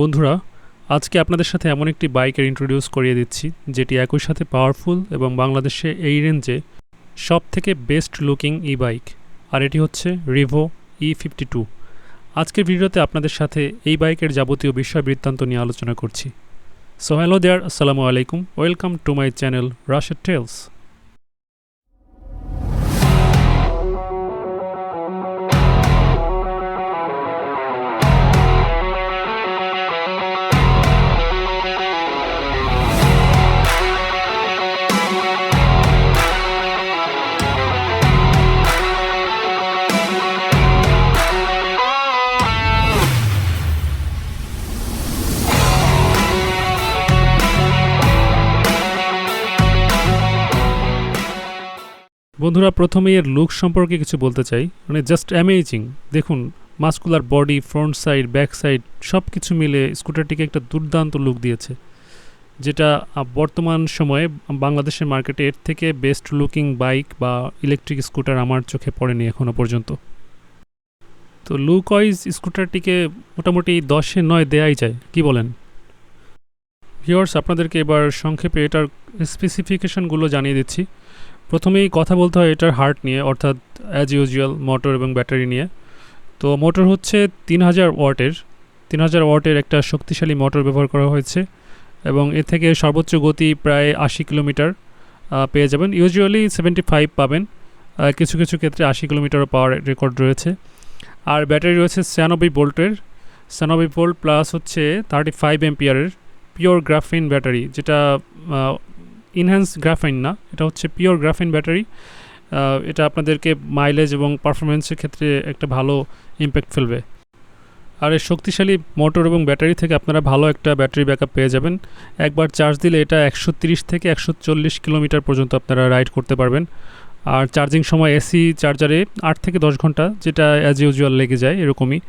বন্ধুরা, আজকে আপনাদের সাথে এমন একটি বাইকের ইন্ট্রোডিউস করিয়ে দিচ্ছি, যেটি একই সাথে পাওয়ারফুল এবং বাংলাদেশে এই রেঞ্জে সব থেকে বেস্ট লুকিং ই বাইক আর এটি হচ্ছে রিভো ই ফিফটি টু আজকের ভিডিওতে আপনাদের সাথে এই বাইকের যাবতীয় বিষয় বৃত্তান্ত নিয়ে আলোচনা করছি। সো হ্যালো দেয়ার আসসালামু আলাইকুম welcome to my channel Rashed Tales বন্ধুরা, প্রথমেই এর লুক সম্পর্কে কিছু বলতে চাই। মানে জাস্ট অ্যামেজিং দেখুন muscular body front side back side সব কিছু মিলে স্কুটারটিকে একটা দুর্দান্ত লুক দিয়েছে। যেটা বর্তমান সময়ে বাংলাদেশের মার্কেটে এর থেকে বেস্ট লুকিং বাইক বা ইলেকট্রিক স্কুটার আমার চোখে পড়েনি এখনও পর্যন্ত। তো লুক ওয়াইজ স্কুটারটিকে মোটামুটি দশে নয় দেয়াই যায়। কি বলেন? ভিওর্স আপনাদেরকে এবার সংক্ষেপে এটার স্পেসিফিকেশনগুলো জানিয়ে দিচ্ছি। প্রথমেই কথা বলতে হয় এটার হার্ট নিয়ে, অর্থাৎ অ্যাজ ইউজুয়াল মোটর এবং ব্যাটারি নিয়ে। তো মোটর হচ্ছে তিন হাজার ওয়াটের, তিন হাজার ওয়াটের একটা শক্তিশালী মোটর ব্যবহার করা হয়েছে এবং এ থেকে সর্বোচ্চ গতি প্রায় আশি কিলোমিটার পেয়ে যাবেন। ইউজুয়ালি সেভেন্টি ফাইভ পাবেন কিছু কিছু ক্ষেত্রে আশি কিলোমিটারও পাওয়ার রেকর্ড রয়েছে। আর ব্যাটারি রয়েছে ছিয়ানব্বই ভোল্টের ছিয়ানব্বই ভোল্ট প্লাস হচ্ছে থার্টি ফাইভ এমপিয়ারের পিওর গ্রাফিন ব্যাটারি, যেটা ইনহ্যান্স গ্রাফাইন না, এটা হচ্ছে পিওর গ্রাফিন ব্যাটারি এটা আপনাদেরকে মাইলেজ এবং পারফরমেন্সের ক্ষেত্রে একটা ভালো ইম্প্যাক্ট ফেলবে। আর এই শক্তিশালী মোটর এবং ব্যাটারি থেকে আপনারা ভালো একটা ব্যাটারি ব্যাকআপ পেয়ে যাবেন। একবার চার্জ দিলে এটা একশো থেকে একশো চল্লিশ কিলোমিটার পর্যন্ত আপনারা রাইড করতে পারবেন। আর চার্জিং সময় এসি চার্জারে আট থেকে দশ ঘণ্টা, যেটা অ্যাজ ইউজুয়াল লেগে যায়, এরকমই।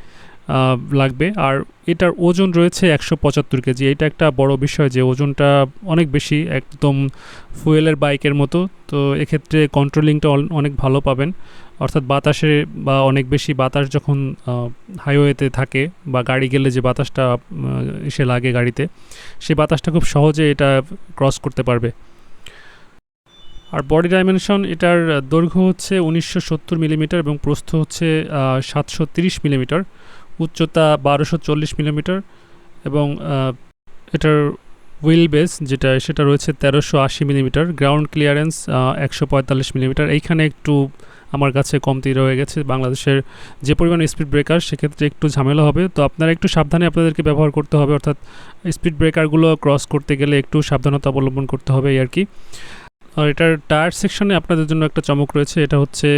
লাগবে। আর এটার ওজন রয়েছে একশো পঁচাত্তর কেজি। এটা একটা বড় বিষয় যে ওজনটা অনেক বেশি, একদম ফুয়েলের বাইকের মতো। তো এক্ষেত্রে কন্ট্রোলিংটা অনেক ভালো পাবেন। অর্থাৎ বাতাসে বা অনেক বেশি বাতাস যখন হাইওয়েতে থাকে বা গাড়ি গেলে যে বাতাসটা এসে লাগে গাড়িতে সেই বাতাসটা খুব সহজে এটা ক্রস করতে পারবে। আর বডি ডাইমেনশন এটার দৈর্ঘ্য হচ্ছে উনিশশো সত্তর মিলিমিটার এবং প্রস্থ হচ্ছে সাতশো তিরিশ মিলিমিটার। উচ্চতা বারোশো চল্লিশ মিলিমিটার এবং এটার হুইল বেস যেটা, সেটা রয়েছে তেরোশো আশি মিলিমিটার, গ্রাউন্ড ক্লিয়ারেন্স একশো পঁয়তাল্লিশ মিলিমিটার। এইখানে একটু আমার কাছে কমতি রয়ে গেছে বাংলাদেশের যে পরিমাণ স্পিড ব্রেকার সেক্ষেত্রে একটু ঝামেলা হবে। তো আপনারা একটু সাবধানে আপনাদেরকে ব্যবহার করতে হবে, অর্থাৎ স্পিড ব্রেকারগুলো ক্রস করতে গেলে একটু সাবধানতা অবলম্বন করতে হবে এই আর কি। আর এটার টায়ার সেকশনে আপনাদের জন্য একটা চমক রয়েছে, এটা হচ্ছে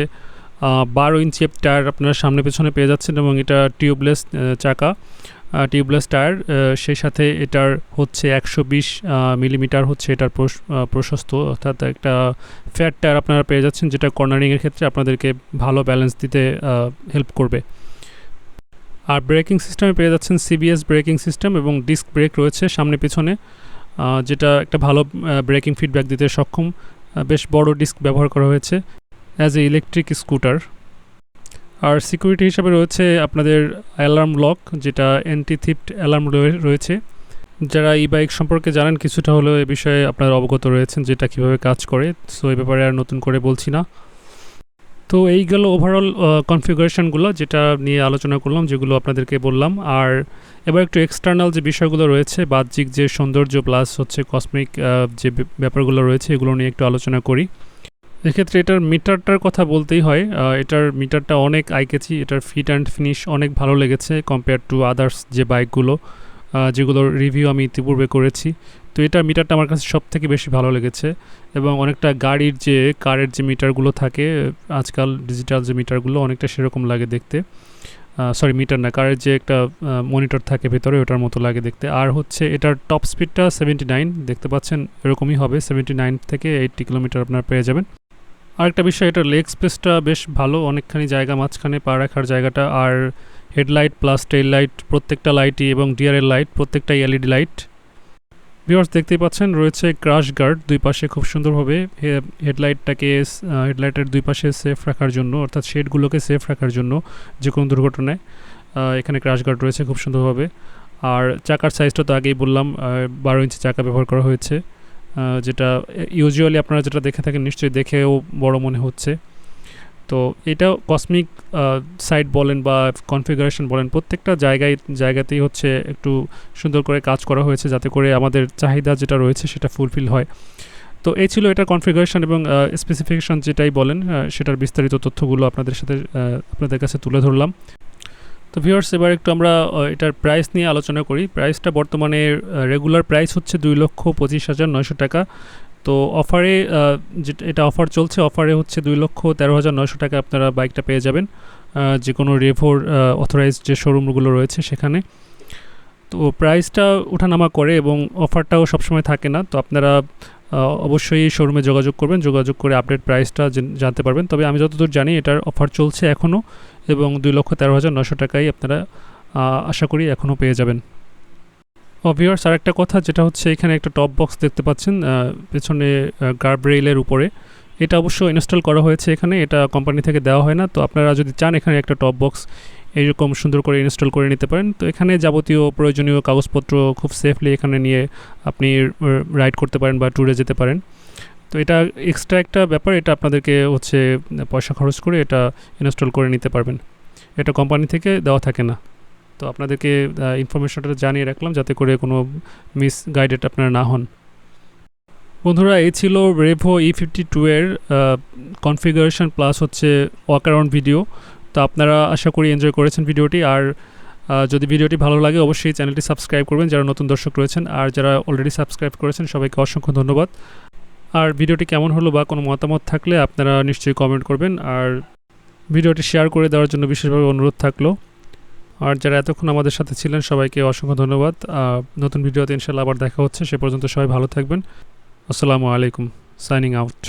বারো ইঞ্চি টায়ার আপনারা সামনে পেছনে পেয়ে যাচ্ছেন এবং এটা টিউবলেস চাকা। টিউবলেস টায়ার সেই সাথে এটার হচ্ছে একশো বিশ মিলিমিটার হচ্ছে এটার প্রশস্ত। অর্থাৎ একটা ফ্যাট টায়ার আপনারা পেয়ে যাচ্ছেন যেটা কর্নারিংয়ের ক্ষেত্রে আপনাদেরকে ভালো ব্যালেন্স দিতে হেল্প করবে। আর ব্রেকিং সিস্টেমে পেয়ে যাচ্ছেন সিবিএস ব্রেকিং সিস্টেম এবং ডিস্ক ব্রেক রয়েছে সামনে পিছনে যেটা একটা ভালো ব্রেকিং ফিডব্যাক দিতে সক্ষম। বেশ বড় ডিস্ক ব্যবহার করা হয়েছে। অ্যাজ এ ইলেকট্রিক স্কুটার আর সিকিউরিটি হিসাবে রয়েছে আপনাদের অ্যালার্ম লক যেটা অ্যান্টি থিফট অ্যালার্ম রয়েছে। যারা ই বাইক সম্পর্কে জানেন, কিছুটা হলেও এ বিষয়ে আপনারা অবগত রয়েছেন যেটা কীভাবে কাজ করে। সো এই ব্যাপারে আর নতুন করে বলছি না। তো, এই গেল ওভারঅল কনফিগারেশনগুলো যেটা নিয়ে আলোচনা করলাম, যেগুলো আপনাদেরকে বললাম। আর এবার একটু এক্সটার্নাল যে বিষয়গুলো রয়েছে, বাহ্যিক যে সৌন্দর্য প্লাস হচ্ছে কসমিক যে ব্যাপ- ব্যাপারগুলো রয়েছে, এগুলো নিয়ে একটু আলোচনা করি। এক্ষেত্রে এটার মিটারটার কথা বলতেই হয়। এটার মিটারটা অনেক আইকেছি এটার ফিট অ্যান্ড ফিনিশ অনেক ভালো লেগেছে কম্পেয়ার টু আদার্স যে বাইকগুলো যেগুলোর রিভিউ আমি ইতিপূর্বে করেছি। তো এটার মিটারটা আমার কাছে সব থেকে বেশি ভালো লেগেছে এবং অনেকটা গাড়ির যে কারের যে মিটারগুলো থাকে, আজকাল ডিজিটাল যে মিটারগুলো অনেকটা সেরকম লাগে দেখতে। সরি মিটার না, কারের যে একটা মনিটর থাকে ভেতরে ওটার মতো লাগে দেখতে। আর হচ্ছে এটার টপ স্পিডটা সেভেন্টি নাইন দেখতে পাচ্ছেন এরকমই হবে সেভেন্টি নাইন থেকে এইটটি কিলোমিটার আপনারা পেয়ে যাবেন। আরেকটা বিষয়, এটা লেগ স্পেসটা বেশ ভালো, অনেকখানি জায়গা, মাঝখানে পা রাখার জায়গাটা, আর হেডলাইট প্লাস টেইল লাইট প্রত্যেকটা লাইটই এবং ডিআরএল লাইট প্রত্যেকটাই এলইডি লাইট ভিউয়ার্স দেখতেই পাচ্ছেন, রয়েছে ক্রাশ গার্ড দুই পাশে খুব সুন্দরভাবে হেডলাইটটাকে হেডলাইটের দুই পাশে সেফ রাখার জন্য, অর্থাৎ শেডগুলোকে সেফ রাখার জন্য যে কোনো দুর্ঘটনায় এখানে ক্রাশ গার্ড রয়েছে খুব সুন্দরভাবে। আর চাকার সাইজটা তো আগেই বললাম বারো ইঞ্চি চাকা ব্যবহার করা হয়েছে। যেটা ইউজুয়ালি আপনারা যেটা দেখে থাকেন, নিশ্চয়ই দেখেও বড় মনে হচ্ছে। তো এটা কসমিক সাইট বলেন বা কনফিগারেশন বলেন, প্রত্যেকটা জায়গায়, জায়গাতেই হচ্ছে একটু সুন্দর করে কাজ করা হয়েছে যাতে করে আমাদের চাহিদা যেটা রয়েছে সেটা ফুলফিল হয়। তো এই ছিল এটার কনফিগারেশন এবং স্পেসিফিকেশন যেটাই বলেন সেটার বিস্তারিত তথ্যগুলো আপনাদের সাথে আপনাদের কাছে তুলে ধরলাম। তো ভিউয়ার্স এবার একটু আমরা এটার প্রাইস নিয়ে আলোচনা করি। প্রাইসটা বর্তমানে রেগুলার প্রাইস হচ্ছে দুই লক্ষ পঁচিশ হাজার নয়শো টাকা। তো অফারে যেটা, এটা অফার চলছে অফারে হচ্ছে দুই লক্ষ তেরো হাজার নয়শো টাকা আপনারা বাইকটা পেয়ে যাবেন। যে কোনো রেভোর অথরাইজড যে শোরুমগুলো রয়েছে সেখানে। তো প্রাইসটা ওঠানামা করে এবং অফারটাও সবসময় থাকে না। তো আপনারা অবশ্যই শোরুমে যোগাযোগ করবেন। যোগাযোগ করে আপডেট প্রাইসটা জেন- জানতে পারবেন। তবে আমি যতদূর জানি, এটার অফার চলছে এখনও এবং দুই লক্ষ তেরো হাজার নশো টাকায় আপনারা আশা করি এখনও পেয়ে যাবেন। অভিয়ার্স আর একটা কথা যেটা হচ্ছে এখানে একটা টপ বক্স দেখতে পাচ্ছেন পেছনে গার্ব রেইলের উপরে। এটা অবশ্য ইনস্টল করা হয়েছে এখানে, এটা কোম্পানি থেকে দেওয়া হয় না। তো আপনারা যদি চান এখানে একটা টপ বক্স এইরকম সুন্দর করে ইনস্টল করে নিতে পারেন। তো এখানে যাবতীয় প্রয়োজনীয় কাগজপত্র খুব সেফলি এখানে নিয়ে আপনি রাইড করতে পারেন বা ট্যুরে যেতে পারেন। তো এটা এক্সট্রা একটা ব্যাপার, এটা আপনাদেরকে হচ্ছে, পয়সা খরচ করে এটা ইনস্টল করে নিতে পারবেন। এটা কোম্পানি থেকে দেওয়া থাকে না। তো আপনাদেরকে ইনফরমেশনটা জানিয়ে রাখলাম যাতে করে কোনো মিস গাইডেড আপনারা না হন। বন্ধুরা, এই ছিল রেভো ই ফিফটি টু এর কনফিগারেশন প্লাস হচ্ছে ওয়াক অ্যারাউন্ড ভিডিও তো আপনারা আশা করি এনজয় করেছেন ভিডিওটি। আর যদি ভিডিওটি ভালো লাগে অবশ্যই চ্যানেলটি সাবস্ক্রাইব করবেন। যারা নতুন দর্শক রয়েছেন আর যারা অলরেডি সাবস্ক্রাইব করেছেন, সবাইকে অসংখ্য ধন্যবাদ। আর ভিডিওটি কেমন হলো বা কোনো মতামত থাকলে আপনারা নিশ্চয়ই কমেন্ট করবেন। আর ভিডিওটি শেয়ার করে দেওয়ার জন্য বিশেষভাবে অনুরোধ থাকল। আর যারা এতক্ষণ আমাদের সাথে ছিলেন, সবাইকে অসংখ্য ধন্যবাদ। নতুন ভিডিওতে ইনশাল্লাহ আবার দেখা হচ্ছে। সে পর্যন্ত সবাই ভালো থাকবেন। আসসালামু আলাইকুম। Signing out